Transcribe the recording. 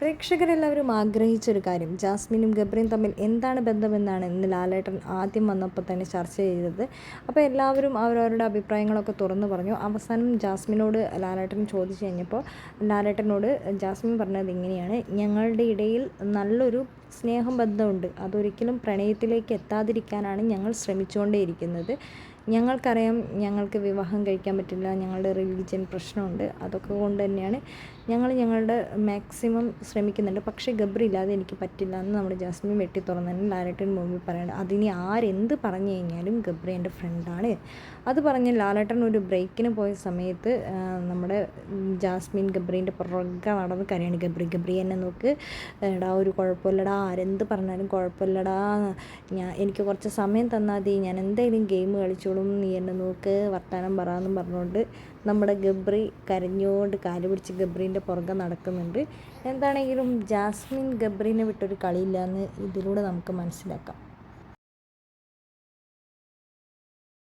പ്രേക്ഷകരെല്ലാവരും ആഗ്രഹിച്ചൊരു കാര്യം. ജാസ്മിനും ഗബ്രിയും തമ്മിൽ എന്താണ് ബന്ധമെന്നാണ് ഇന്ന് ലാലേട്ടൻ ആദ്യം വന്നപ്പോൾ തന്നെ ചർച്ച ചെയ്തത്. അപ്പോൾ എല്ലാവരും അവരവരുടെ അഭിപ്രായങ്ങളൊക്കെ തുറന്നു പറഞ്ഞു. അവസാനം ജാസ്മിനോട് ലാലേട്ടൻ ചോദിച്ചു കഴിഞ്ഞപ്പോൾ ലാലേട്ടനോട് ജാസ്മിൻ പറഞ്ഞത് ഇങ്ങനെയാണ്. ഞങ്ങളുടെ ഇടയിൽ നല്ലൊരു സ്നേഹം ബന്ധമുണ്ട്. അതൊരിക്കലും പ്രണയത്തിലേക്ക് എത്താതിരിക്കാനാണ് ഞങ്ങൾ ശ്രമിച്ചുകൊണ്ടേയിരിക്കുന്നത്. ഞങ്ങൾക്കറിയാം ഞങ്ങൾക്ക് വിവാഹം കഴിക്കാൻ പറ്റില്ല ഞങ്ങളുടെ റിലീജിയൻ പ്രശ്നമുണ്ട്. അതൊക്കെ കൊണ്ട് തന്നെയാണ് ഞങ്ങൾ ഞങ്ങളുടെ മാക്സിമം ശ്രമിക്കുന്നുണ്ട്. പക്ഷേ ഗബ്രി ഇല്ലാതെ എനിക്ക് പറ്റില്ല എന്ന് നമ്മുടെ ജാസ്മിൻ വെട്ടി തുറന്നു ലാലേട്ടൻ മുമ്പിൽ പറയുന്നത് അതിനി ആരെന്ത് പറഞ്ഞു കഴിഞ്ഞാലും ഗബ്രി എന്റെ ഫ്രണ്ടാണ് അത് പറഞ്ഞ് ലാലേട്ടൻ ഒരു ബ്രേക്കിന് പോയ സമയത്ത് നമ്മുടെ ജാസ്മിൻ ഗബ്രീന്റെ പുറകെ നടന്ന് കരയാണ്. ഗബ്രി ഗബ്രി എന്നെ നോക്ക്. എടാ ഒരു കുഴപ്പമില്ലടാ. ആരെന്ത് പറഞ്ഞാലും കുഴപ്പമില്ലടാ. ഞാൻ എനിക്ക് കുറച്ച് സമയം തന്നാൽ മതി. ഞാൻ എന്തായാലും ഗെയിം കളിച്ചോളും. നീ എന്നെ നോക്ക് വർത്താനം പറയാമെന്നും പറഞ്ഞുകൊണ്ട് നമ്മുടെ ഗബ്രി കരഞ്ഞുകൊണ്ട് കാൽ പിടിച്ച് ഗബ്രീന്റെ പുറകെ നടക്കുന്നുണ്ട്. എന്താണെങ്കിലും ജാസ്മിൻ ഗബ്രീനെ വിട്ടൊരു കളിയില്ല എന്ന് ഇതിലൂടെ നമുക്ക് മനസ്സിലാക്കാം.